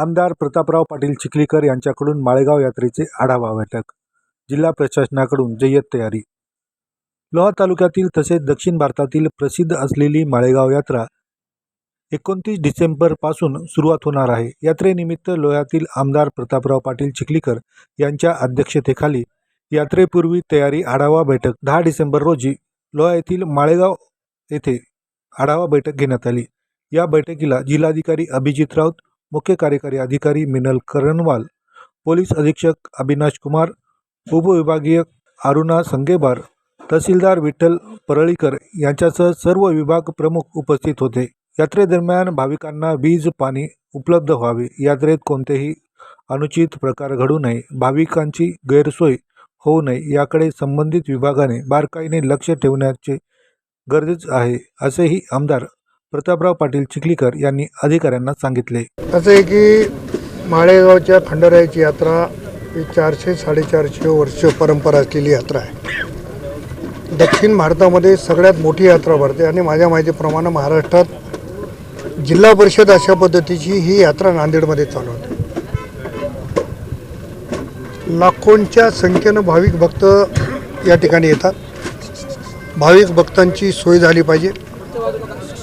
आमदार प्रतापराव पाटील चिखलीकर यांच्याकडून माळेगाव यात्रेचे आढावा बैठक. जिल्हा प्रशासनाकडून जय्यत तयारी. लोहा तालुक्यातील तसेच दक्षिण भारतातील प्रसिद्ध असलेली माळेगाव यात्रा एकोणतीस डिसेंबरपासून सुरुवात होणार आहे. यात्रेनिमित्त लोह्यातील आमदार प्रतापराव पाटील चिखलीकर यांच्या अध्यक्षतेखाली यात्रेपूर्वी तयारी आढावा बैठक. दहा डिसेंबर रोजी लोहा येथील माळेगाव येथे आढावा बैठक घेण्यात आली. या बैठकीला जिल्हाधिकारी अभिजित राऊत मुख्य कार्यकारी अधिकारी मिनल करणवाल पोलीस अधीक्षक अविनाश कुमार उपविभागीय अरुणा संगेबार तहसीलदार विठ्ठल परळीकर यांच्यासह सर्व विभाग प्रमुख उपस्थित होते. यात्रेदरम्यान भाविकांना वीज पाणी उपलब्ध व्हावे. यात्रेत कोणतेही अनुचित प्रकार घडू नये. भाविकांची गैरसोय होऊ नये. याकडे संबंधित विभागाने बारकाईने लक्ष ठेवण्याचे गरजेचे आहे असेही आमदार प्रतापराव पाटील चिखलीकर यांनी अधिकाऱ्यांना सांगितले. असं आहे की माळेगावच्या खंडारायाची यात्रा ही चारशे साडेचारशे वर्ष परंपरा असलेली यात्रा आहे. दक्षिण भारतामध्ये सगळ्यात मोठी यात्रा भरते आणि माझ्या माहितीप्रमाणे महाराष्ट्रात जिल्हा परिषद अशा पद्धतीची ही यात्रा नांदेडमध्ये चालू होते. लाखोंच्या संख्येनं भाविक भक्त या ठिकाणी येतात. भाविक भक्तांची सोय झाली पाहिजे.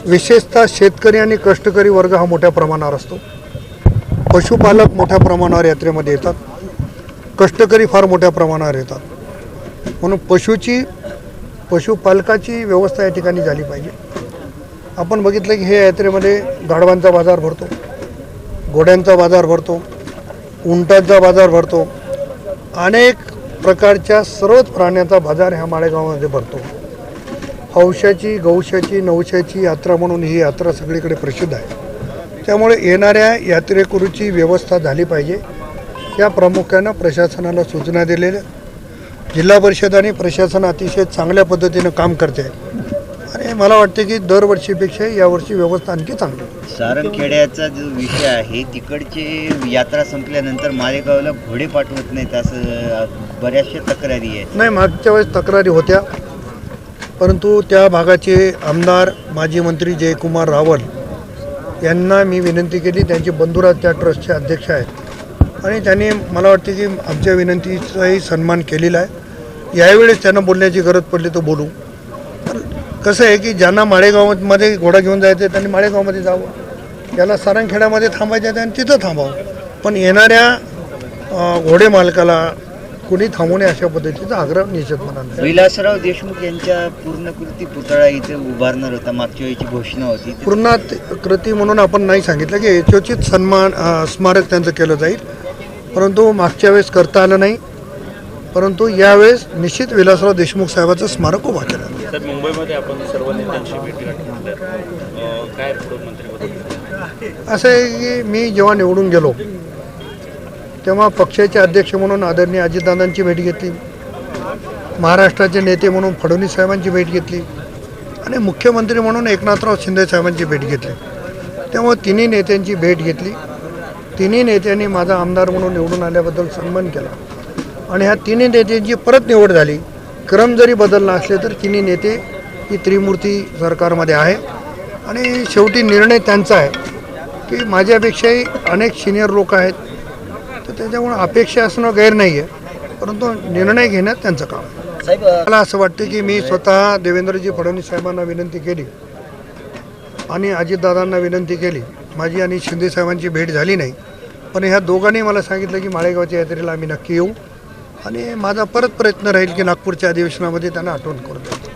विशेषतः शेतकरी आणि कष्टकरी वर्ग हा मोठ्या प्रमाणावर असतो. पशुपालक मोठ्या प्रमाणावर यात्रेमध्ये येतात. कष्टकरी फार मोठ्या प्रमाणावर येतात. म्हणून पशुची पशुपालकाची व्यवस्था या ठिकाणी झाली पाहिजे. आपण बघितलं की हे यात्रेमध्ये गाढवांचा बाजार भरतो घोड्यांचा बाजार भरतो उंटांचा बाजार भरतो अनेक प्रकारच्या सर्वच प्राण्यांचा बाजार ह्या माळेगावामध्ये भरतो. हौशाची गौशाची नवशाची यात्रा म्हणून ही यात्रा सगळीकडे प्रसिद्ध आहे. त्यामुळे येणाऱ्या यात्रेकरूची व्यवस्था झाली पाहिजे. या प्रामुख्यानं प्रशासनाला सूचना दिलेल्या जिल्हा परिषद आणि प्रशासन अतिशय चांगल्या पद्धतीनं काम करते आणि मला वाटते की दरवर्षीपेक्षा यावर्षी व्यवस्था आणखी चांगली. सारंगखेड्याचा जो विषय आहे तिकडची यात्रा संपल्यानंतर मालेगावला घोडे पाठवत नाहीत असं बऱ्याचशा तक्रारी आहेत. नाही मागच्या वेळेस तक्रारी होत्या. परंतु त्या भागाचे आमदार माजी मंत्री जयकुमार रावल यांना मी विनंती केली. त्यांचे बंधुराज त्या ट्रस्टचे अध्यक्ष आहेत. आणि त्यांनी मला वाटते की आमच्या विनंतीचाही सन्मान केलेला आहे. यावेळेस त्यांना बोलण्याची गरज पडली तर बोलू. कसं आहे की ज्यांना माळेगावमध्ये घोडा घेऊन जायचं आहे त्यांनी माळेगावमध्ये जावं. ज्याला सारंगखेड्यामध्ये थांबायचं आहे त्यांनी तिथं थांबावं. पण येणाऱ्या घोडे मालकाला कुणी थांबवणे अशा पद्धतीचा आग्रह निषेध म्हणाला. विलासराव देशमुख यांच्या पूर्णकृती पुतळा इथे उभारणार होता मागच्या वेळीची घोषणा होती. पूर्णात कृती म्हणून आपण नाही सांगितलं की यथोचित सन्मान स्मारक त्यांचं केलं जाईल. परंतु मागच्या वेळेस करता आलं नाही. परंतु यावेळेस निश्चित विलासराव देशमुख साहेबाचं स्मारक उभा केलं. तर मुंबईमध्ये आपण सर्व नेत्यांशी भेटी काय असं आहे की मी जेव्हा निवडून गेलो तेव्हा पक्षाचे अध्यक्ष म्हणून आदरणीय अजितदादांची भेट घेतली. महाराष्ट्राचे नेते म्हणून फडणवीस साहेबांची भेट घेतली. आणि मुख्यमंत्री म्हणून एकनाथराव शिंदे साहेबांची भेट घेतली. त्यामुळे तिन्ही नेत्यांची भेट घेतली. तिन्ही नेत्यांनी माझा आमदार म्हणून निवडून आल्याबद्दल सन्मान केला. आणि ह्या तिन्ही नेत्यांची परत निवड झाली. क्रम जरी बदलला असले तर तिन्ही नेते ही त्रिमूर्ती सरकारमध्ये आहे. आणि शेवटी निर्णय त्यांचा आहे. की माझ्यापेक्षाही अनेक सिनियर लोक आहेत. त्याच्यामुळे अपेक्षा असणं गैर नाही आहे परंतु निर्णय घेण्यात त्यांचं काम आहे. मला असं वाटतं की मी स्वतः देवेंद्रजी फडणवीस साहेबांना विनंती केली आणि अजितदादांना विनंती केली. माझी आणि शिंदे साहेबांची भेट झाली नाही. पण ह्या दोघांनी मला सांगितलं की माळेगावच्या यात्रेला आम्ही नक्की येऊ आणि माझा परत प्रयत्न राहील की नागपूरच्या अधिवेशनामध्ये त्यांना आठवण करून द्यायची